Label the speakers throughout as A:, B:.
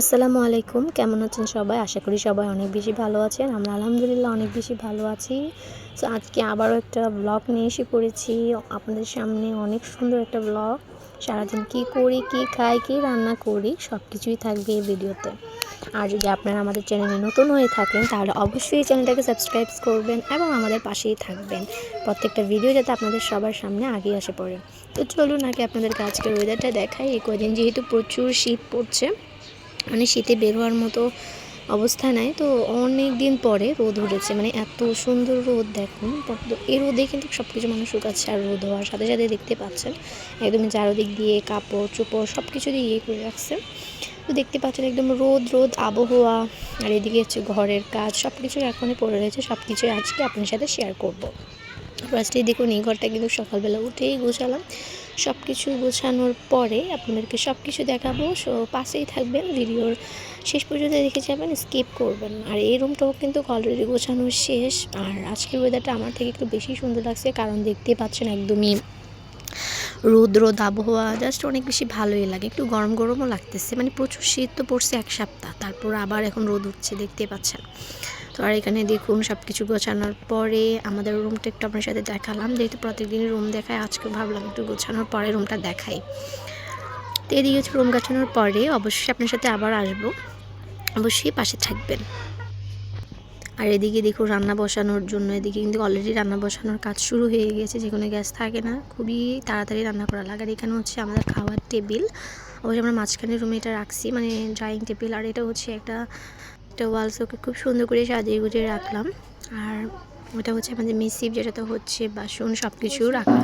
A: আসসালামু আলাইকুম। কেমন আছেন সবাই? আশা করি সবাই অনেক বেশি ভালো আছেন। আমরা আলহামদুলিল্লাহ অনেক বেশি ভালো আছি। সো আজকে আবারও একটা ব্লগ নিয়ে এসে পড়েছি। আপনাদের সামনে অনেক সুন্দর একটা ব্লগ সারাদিন কী করি, কী খাই, কী রান্না করি সব কিছুই থাকবে এই ভিডিওতে। আর যদি আপনারা আমাদের চ্যানেলে নতুন হয়ে থাকেন, তাহলে অবশ্যই চ্যানেলটাকে সাবস্ক্রাইব করবেন এবং আমাদের পাশেই থাকবেন। প্রত্যেকটা ভিডিও যাতে আপনাদের সবার সামনে আগে আসে পড়ে। তো চলুন আগে আপনাদেরকে আজকের ওয়েদারটা দেখাই। এই কদিন যেহেতু প্রচুর শীত পড়ছে মানে শীতে বের হওয়ার মতো অবস্থা নাই। তো অনেক দিন পরে রোদ উঠেছে মানে এত সুন্দর রোদ দেখুন। এই রোদে কিন্তু সব কিছু মানুষ শুকাচ্ছে আর রোদ হওয়ার সাথে সাথে দেখতে পাচ্ছেন, একদমই চারোদিক দিয়ে কাপড়, চোপড় সব কিছু দিয়ে ইয়ে করে রাখছে। তো দেখতে পাচ্ছেন একদম রোদ রোদ, আবহাওয়া, আর এদিকে হচ্ছে ঘরের কাজ সব কিছু এখনই পড়ে রয়েছে সব কিছুই আজকে আপনার সাথে শেয়ার করব। ফার্স্টে দেখুন, এই ঘরটা কিন্তু সকালবেলা উঠেই গোছালাম। সব কিছু গোছানোর পরে আপনাদেরকে সব কিছু দেখাবো। সো পাশেই থাকবেন, ভিডিওর শেষ পর্যন্ত দেখে যাবেন, স্কিপ করবেন আর এই রুমটাও কিন্তু অলরেডি গোছানো শেষ। আর আজকের ওয়েদারটা আমার থেকে একটু বেশি সুন্দর লাগছে, কারণ দেখতে পাচ্ছেন একদমই রোদ রোদ আবহাওয়া জাস্ট অনেক বেশি ভালোই লাগে। একটু গরম গরমও লাগতেছে। মানে প্রচুর শীত তো পড়ছে এক সপ্তাহ, তারপর আবার এখন রোদ উঠছে দেখতে পাচ্ছেন। তো আর এখানে দেখুন সব কিছু গোছানোর পরে আমাদের রুমটা একটু আপনার সাথে দেখালাম, যেহেতু প্রত্যেকদিন রুম দেখায়, আজকে ভাবলাম একটু গোছানোর পরে রুমটা দেখাই। তো এদিকে হচ্ছে রুম গোছানোর পরে অবশ্যই আপনার সাথে আবার আসব, অবশ্যই পাশে থাকবেন। আর এদিকে দেখুন রান্না বসানোর জন্য, এদিকে কিন্তু অলরেডি রান্না বসানোর কাজ শুরু হয়ে গেছে, যে কোনো গ্যাস থাকে না, খুবই তাড়াতাড়ি রান্না করা লাগে। আর এখানে হচ্ছে আমাদের খাওয়ার টেবিল, অবশ্যই আমরা মাঝখানে রুমে এটা রাখছি মানে ড্রয়িং টেবিল আর এটা হচ্ছে একটা একটা ওয়াল সকে খুব সুন্দর করে সাজিয়ে গুজিয়ে রাখলাম। আর ওটা হচ্ছে আমাদের মিসিভ যেটা তো হচ্ছে বাসন সব কিছু রাখা।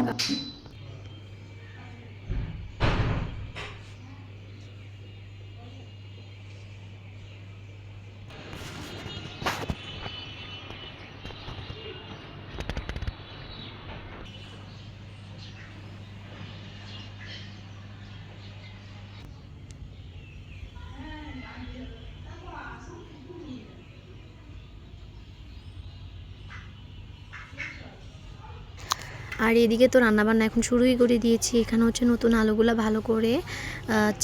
A: আর এদিকে তো রান্নাবান্না এখন শুরুই করে দিয়েছি। এখানে হচ্ছে নতুন আলুগুলো ভালো করে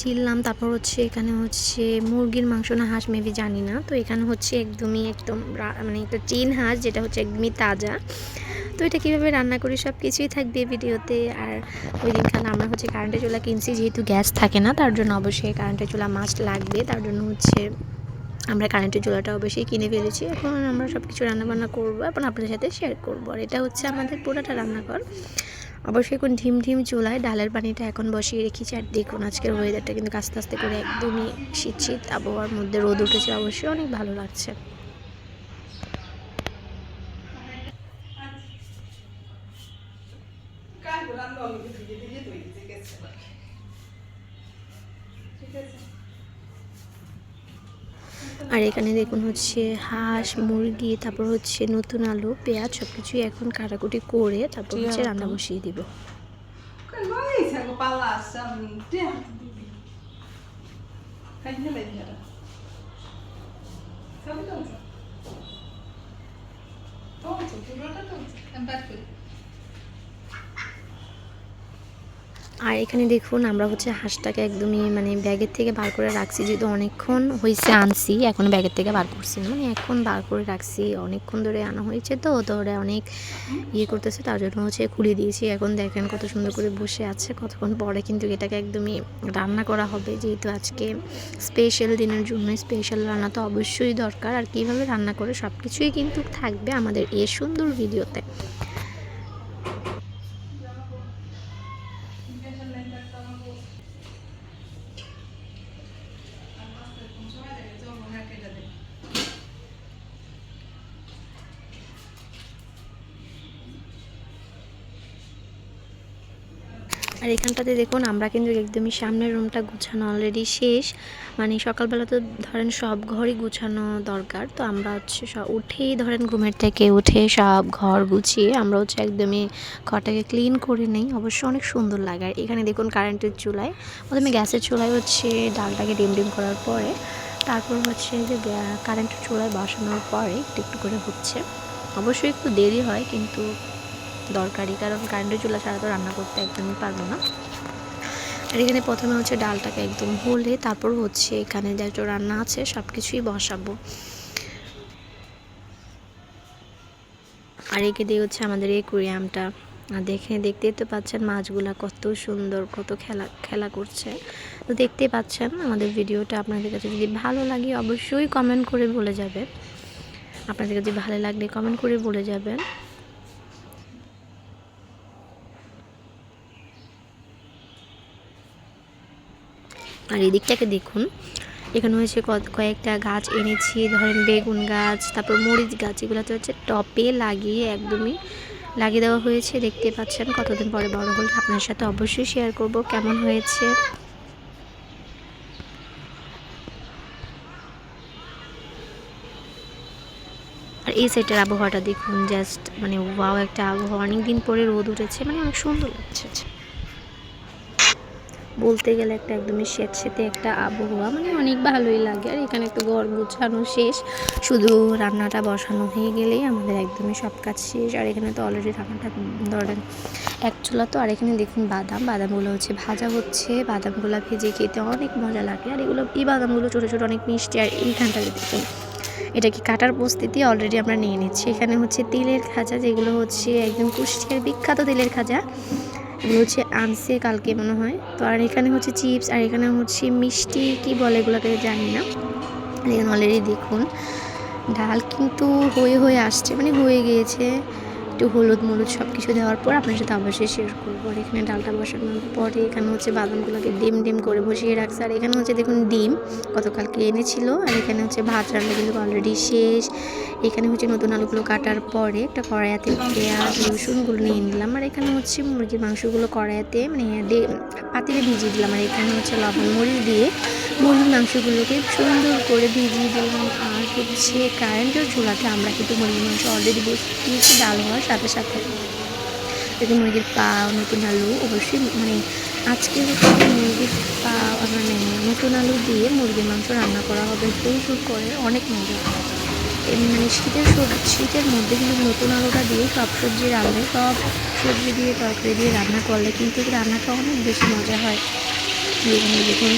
A: চিললাম, তারপর হচ্ছে এখানে হচ্ছে মুরগির মাংস না হাঁস মেবি জানি না। তো এখানে হচ্ছে একদমই একদম মানে একটা চিন হাঁস যেটা হচ্ছে একদমই তাজা। তো এটা কীভাবে রান্না করি সব কিছুই থাকবে ভিডিওতে। আর ওই দিনখানে আমরা হচ্ছে কারেন্টের চুলা কিনছি, যেহেতু গ্যাস থাকে না, তার জন্য অবশ্যই কারেন্টের চুলা মাস্ট লাগবে। তার জন্য হচ্ছে আমরা কারেন্টের চুলাটা অবশ্যই কিনে ফেলেছি। এখন আমরা সব কিছু রান্নাবান্না করব, এখন আপনাদের সাথে শেয়ার করব। আর এটা হচ্ছে আমাদের পুরোটা রান্নাঘর। অবশ্যই এখন ঢিম ঢিম চুলায় ডালের পানিটা এখন বসিয়ে রেখেছি। আর দেখুন আজকের ওয়েদারটা কিন্তু আস্তে আস্তে করে একদমই শীত শীত আবহাওয়ার মধ্যে রোদ উঠেছে। অবশ্যই অনেক ভালো লাগছে ঠিক আছে আর এখানে দেখুন হচ্ছে হাঁস মুরগি তারপর হচ্ছে নতুন আলু পেঁয়াজ সব কিছুই এখন কাটাকুটি করে তারপর হচ্ছে রান্না বসিয়ে দিব Toma, আর এখানে দেখুন, আমরা হচ্ছে হাঁসটাকে একদমই মানে ব্যাগের থেকে বার করে রাখছি, যেহেতু অনেকক্ষণ হয়েছে আনছি, এখন ব্যাগের থেকে বার করছি মানে এখন বার করে রাখছি, অনেকক্ষণ ধরে আনা হয়েছে তো, ধরে অনেক ইয়ে করতেছে, তার জন্য হচ্ছে খুলে দিয়েছি। এখন দেখেন কত সুন্দর করে বসে আছে, কতক্ষণ পরে কিন্তু এটাকে একদমই রান্না করা হবে, যেহেতু আজকে স্পেশাল দিনের জন্য স্পেশাল রান্না তো অবশ্যই দরকার। আর কীভাবে রান্না করে সব কিছুই কিন্তু থাকবে আমাদের এই সুন্দর ভিডিওতে আর এখানটাতে দেখুন, আমরা কিন্তু একদমই সামনের রুমটা গুছানো অলরেডি শেষ। মানে সকালবেলা তো ধরেন সব ঘরই গুছানো দরকার। তো আমরা হচ্ছে উঠেই ধরেন ঘুমের থেকে উঠে সব ঘর গুছিয়ে আমরা হচ্ছে একদমই ঘরটাকে ক্লিন করে নেই। অবশ্য অনেক সুন্দর লাগে। আর এখানে দেখুন কারেন্টের চুলায়, প্রথমে গ্যাসের চুলায় হচ্ছে ডালটাকে ডিম ডিম করার পরে, তারপর হচ্ছে যে কারেন্টের চুলায় বসানোর পরে একটু একটু করে হচ্ছে। অবশ্যই একটু দেরি হয়, কিন্তু দরকারি, কারণ কারেন্টের চুলা ছাড়া তো রান্না করতে একদমই পারব না। আর এখানে প্রথমে হচ্ছে ডালটাকে একদম হলে তারপর হচ্ছে এখানে যত রান্না আছে সব কিছুই বসাবো। আর একে দিয়ে হচ্ছে আমাদের এই কুরিয়ামটা আর দেখে, দেখতেই তো পাচ্ছেন মাছগুলা কত সুন্দর, কত খেলা খেলা করছে। তো দেখতে পাচ্ছেন আমাদের ভিডিওটা। আপনাদের কাছে যদি ভালো লাগে অবশ্যই কমেন্ট করে বলে যাবে আপনাদের কাছে ভালো লাগলে কমেন্ট করে বলে যাবেন। আর এই দিকটাকে দেখুন। এখানে হয়েছে কয়েকটা গাছ এনেছি, ধরেন বেগুন গাছ, তারপর মরিচ গাছ, এগুলোতে হচ্ছে টপে লাগিয়ে একদমই লাগিয়ে দেওয়া হয়েছে। দেখতে পাচ্ছেন কতদিন পরে বড় হলে, আপনার সাথে অবশ্যই শেয়ার করব কেমন হয়েছে। আর এই সাইডের আবহাওয়াটা দেখুন জাস্ট মানে ওয়াও একটা আবহাওয়া। অনেক দিন পরে রোদ উঠেছে মানে অনেক সুন্দর লাগছে। বলতে গেলে একটা একদমই স্যাঁতস্যাঁতে একটা আবহাওয়া মানে অনেক ভালোই লাগে। আর এখানে একটু ঘর গুছানো শেষ। শুধু রান্নাটা বসানো হয়ে গেলেই আমাদের একদমই সব কাজ শেষ। আর এখানে তো অলরেডি রান্নাটা ধরেন এক চুলা তো, আর এখানে দেখুন বাদাম। বাদামগুলো হচ্ছে ভাজা হচ্ছে। বাদামগুলো ভেজে খেতে অনেক মজা লাগে। আর এগুলো, এই বাদামগুলো ছোটো ছোটো, অনেক মিষ্টি। আর এইখানটাতে দেখুন এটা কি কাটার প্রস্তুতি অলরেডি আমরা নিয়ে নিচ্ছি। এখানে হচ্ছে তিলের খাজা, যেগুলো হচ্ছে একদম কুষ্টিয়ার বিখ্যাত তিলের খাজা। এগুলো হচ্ছে আনছে কালকে মনে হয়। তো আর এখানে হচ্ছে চিপস, আর এখানে হচ্ছে মিষ্টি কি বলে এগুলোকে জানি না। এখানে অলরেডি দেখুন। ডাল কিন্তু হয়ে হয়ে আসছে মানে হয়ে গিয়েছে। একটু হলুদ মলুদ সব কিছু দেওয়ার পর আপনার সাথে অবশ্যই শেয়ার করব। আর এখানে ডালটা বসানোর পরে এখানে হচ্ছে বাদামগুলোকে ডিম ডিম করে বসিয়ে রাখছে। আর এখানে হচ্ছে দেখুন ডিম গতকালকে এনেছিল। আর এখানে হচ্ছে ভাত রান্না কিন্তু অলরেডি শেষ। এখানে হচ্ছে নতুন আলুগুলো কাটার পরে একটা কড়াইয়াতে পেঁয়াজ, রসুনগুলো নিয়ে নিলাম। আর এখানে হচ্ছে মুরগির মাংসগুলো কড়াইয়াতে মানে পাতিলে ভিজিয়ে দিলাম। আর এখানে হচ্ছে লবণ মরিচ দিয়ে মুরগির মাংসগুলোকে সুন্দর করে ভিজিয়ে দিলাম। আর হচ্ছে কারেন্টের চুলাতে আমরা কিন্তু মুরগির মাংস অলরেডি বসিয়েছি, ডাল হওয়ার সাথে সাথে। যদি মুরগির পা, নতুন আলু, অবশ্যই মানে আজকে হচ্ছে মুরগির পা মানে নতুন আলু দিয়ে মুরগির মাংস রান্না করা হবে। প্রচুর করে, অনেক মজা। মানে শীতের সবজি শীতের মধ্যে কিন্তু নতুন আলুটা দিয়ে সব সবজি রান্না, সব সবজি দিয়ে, তরকারি দিয়ে রান্না করলে কিন্তু রান্নাটা অনেক বেশি মজা হয়। এখানে দেখুন,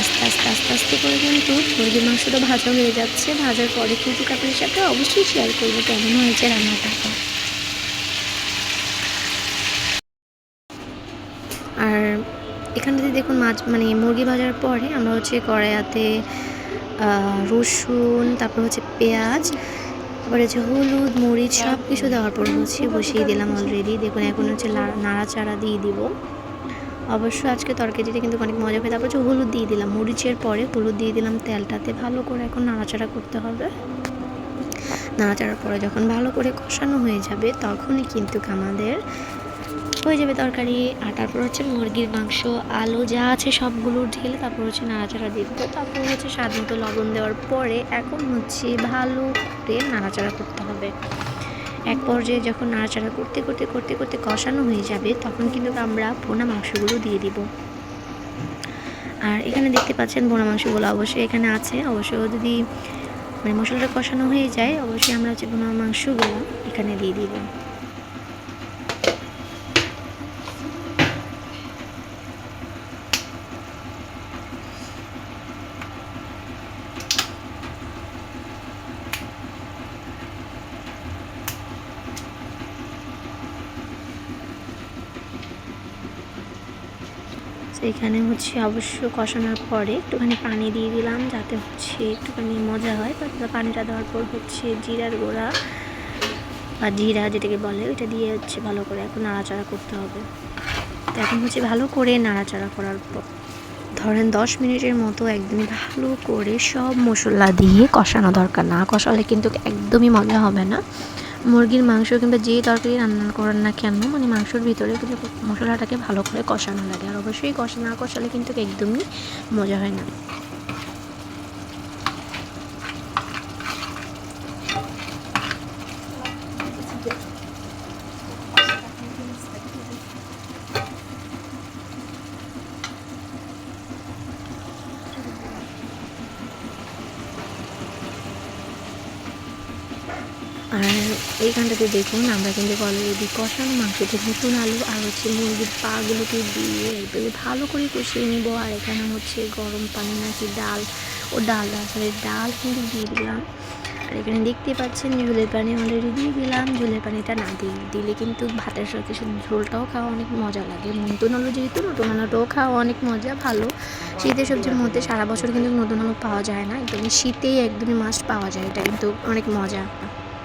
A: আস্তে আস্তে আস্তে আস্তে করে কিন্তু মুরগির মাংসটা ভাজা হয়ে যাচ্ছে। ভাজার পরে কিন্তু কাপড়ের সাথে অবশ্যই শেয়ার করব কেমন হয়েছে রান্নাটা। আর এখানে যদি দেখুন মাছ মানে মুরগি ভাজার পরে আমরা হচ্ছে কড়াইয়াতে রসুন, তারপর হচ্ছে পেঁয়াজ, তারপরে হচ্ছে হলুদ, মরিচ সব কিছু দেওয়ার পর হচ্ছে বসিয়ে দিলাম অলরেডি দেখুন, এখন হচ্ছে নাড়াচাড়া দিয়ে দিব। অবশ্য আজকে তরকারিটা কিন্তু অনেক মজা হয় তারপর হচ্ছে হলুদ দিয়ে দিলাম। মরিচের পরে হলুদ দিয়ে দিলাম তেলটাতে। ভালো করে এখন নাড়াচাড়া করতে হবে। নাড়াচাড়ার পরে যখন ভালো করে কষানো হয়ে যাবে, তখনই কিন্তু আমাদের হয়ে যাবে তরকারি, আর তারপর হচ্ছে মুরগির মাংস, আলু যা আছে সবগুলো ঢেলে তারপর হচ্ছে নাড়াচাড়া দিব তারপর হচ্ছে স্বাদ মতো লবণ দেওয়ার পরে এখন হচ্ছে ভালো করে নাড়াচাড়া করতে হবে। এক পর্যায়ে যখন নাড়াচাড়া করতে করতে করতে করতে কষানো হয়ে যাবে, তখন কিন্তু আমরা ভোনা মাংসগুলো দিয়ে দিব। আর এখানে দেখতে পাচ্ছেন ভোনা মাংসগুলো অবশ্যই এখানে আছে। অবশ্যই যদি মানে মশলাটা কষানো হয়ে যায়, অবশ্যই আমরা হচ্ছে ভোনা মাংসগুলো এখানে দিয়ে দিব। এখানে হচ্ছে অবশ্য কষানোর পরে একটুখানি পানি দিয়ে দিলাম যাতে হচ্ছে একটুখানি মজা হয়। পানিটা দেওয়ার পর হচ্ছে জিরার গোড়া বা জিরা যেটাকে বলে, ওইটা দিয়ে হচ্ছে ভালো করে এখন নাড়াচাড়া করতে হবে। তো এখন হচ্ছে ভালো করে নাড়াচাড়া করার পর ধরেন দশ মিনিটের মতো একদমই ভালো করে সব মশলা দিয়ে কষানো দরকার। না কষালে কিন্তু একদমই মজা হবে না। মুরগির মাংস কিংবা যে তরকারি রান্না করেন না কেন মানে মাংসর ভিতরে কিন্তু মশলাটাকে ভালো করে কষানো লাগে। আর অবশ্যই কষা না কষালে কিন্তু একদমই মজা হয় না। এইখানটাতে দেখুন, আমরা কিন্তু অলরেডি কষানো মাংসতে নতুন আলু আর হচ্ছে মুরগির পাগুলোকে দিয়ে একদমই ভালো করে কষিয়ে নিব। আর এখানে হচ্ছে গরম পানি নাকি ডাল ও ডাল, আসলে ডাল কিন্তু দিয়ে দিলাম। আর এখানে দেখতে পাচ্ছেন ঝোলের পানি অলরেডি দিয়ে দিলাম। ঝোলের পানিটা না দিয়ে দিলে কিন্তু ভাতের সাথে ঝোলটাও খাওয়া অনেক মজা লাগে। নতুন আলু যেহেতু, নতুন আলুটাও খাওয়া অনেক মজা, ভালো। শীতের সবজির মধ্যে সারা বছর কিন্তু নতুন আলু পাওয়া যায় না। একদমই শীতেই একদমই মাছ পাওয়া যায়। এটা কিন্তু অনেক মজা।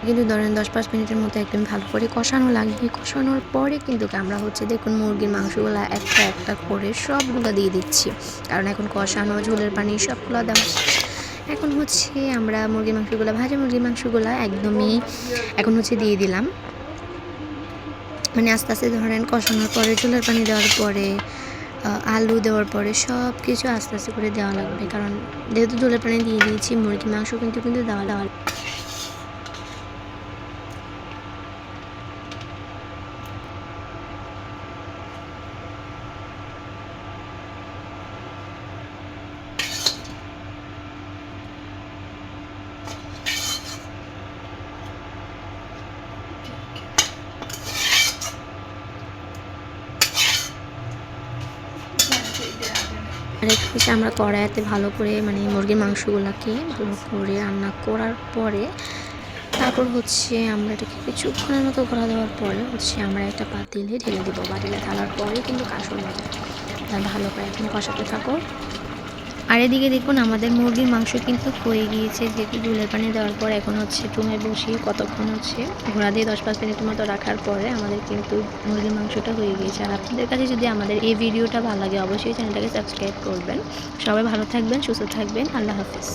A: কিন্তু ধরেন দশ পাঁচ মিনিটের মতো একদম ভালো করে কষানো লাগবে। কষানোর পরে কিন্তু আমরা হচ্ছে দেখুন মুরগির মাংসগুলো একটা একটা করে সবগুলো দিয়ে দিচ্ছি। কারণ এখন কষানো, ঝোলের পানি সবগুলো দেওয়া এখন হচ্ছে আমরা মুরগির মাংসগুলো, ভাজা মুরগির মাংসগুলো একদমই এখন হচ্ছে দিয়ে দিলাম। মানে আস্তে আস্তে ধরেন কষানোর পরে, ঝোলের পানি দেওয়ার পরে আলু দেওয়ার পরে সব কিছু আস্তে আস্তে করে দেওয়া লাগবে। কারণ যেহেতু ঝোলের পানি দিয়ে দিয়েছি, মুরগির মাংস কিন্তু কিন্তু দেওয়া দেওয়া আর আমরা কড়াইতে ভালো করে মানে মুরগির মাংসগুলোকে ভালো করে রান্না করার পরে তারপর হচ্ছে আমরা এটাকে কিছুক্ষণের মতো করা দেওয়ার পরে হচ্ছে আমরা একটা পাতিলে ঢেলে দিব। পাতিলে ঢালার পরে কিন্তু মজা ভালো করে এখন কষাতে থাকো। আর এদিকে দেখুন, আমাদের মুরগির মাংস কিন্তু হয়ে গিয়েছে। যেহেতু দুলের পানি দেওয়ার পর এখন হচ্ছে টুমে বসিয়ে কতক্ষণ হচ্ছে ঘোড়া দিয়ে দশ পাঁচ মিনিট মতো রাখার পরে আমাদের কিন্তু মুরগির মাংসটা হয়ে গিয়েছে। আর আপনাদের কাছে যদি আমাদের এই ভিডিওটা ভালো লাগে, অবশ্যই চ্যানেলটাকে সাবস্ক্রাইব করবেন। সবাই ভালো থাকবেন, সুস্থ থাকবেন। আল্লাহ হাফিজ।